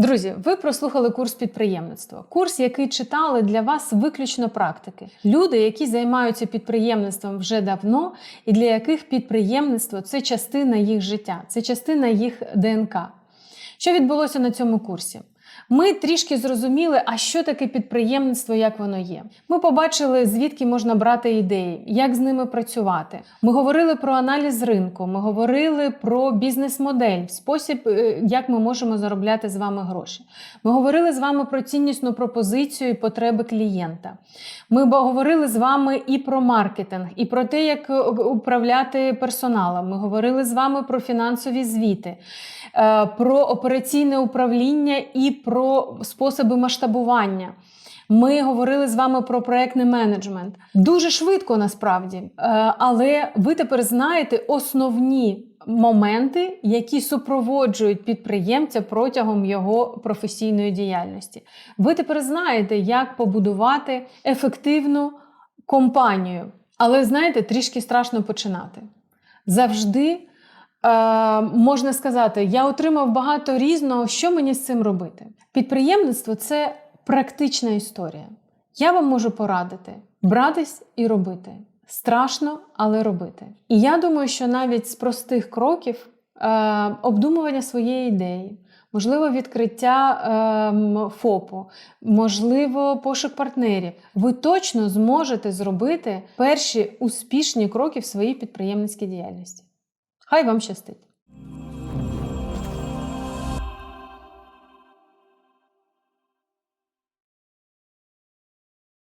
Друзі, ви прослухали курс підприємництва. Курс, який читали для вас виключно практики. Люди, які займаються підприємництвом вже давно, і для яких підприємництво це частина їх життя, це частина їх ДНК. Що відбулося на цьому курсі? Ми трішки зрозуміли, а що таке підприємництво, як воно є. Ми побачили, звідки можна брати ідеї, як з ними працювати. Ми говорили про аналіз ринку, ми говорили про бізнес-модель, спосіб, е, як ми можемо заробляти з вами гроші. Ми говорили з вами про ціннісну пропозицію і потреби клієнта. Ми говорили з вами і про маркетинг, і про те, як е, управляти персоналом. Ми говорили з вами про фінансові звіти, е, про операційне управління і про способи масштабування. Ми говорили з вами про проектний менеджмент. Дуже швидко насправді. Е, Але ви тепер знаєте основні моменти, які супроводжують підприємця протягом його професійної діяльності. Ви тепер знаєте, як побудувати ефективну компанію. Але знаєте, трішки страшно починати. Завжди е, можна сказати, я отримав багато різного, що мені з цим робити. Підприємництво це практична історія. Я вам можу порадити братись і робити. Страшно, але робити. І я думаю, що навіть з простих кроків е, обдумування своєї ідеї, можливо, відкриття ем, ФОПу, можливо, пошук партнерів, ви точно зможете зробити перші успішні кроки в своїй підприємницькій діяльності. Хай вам щастить!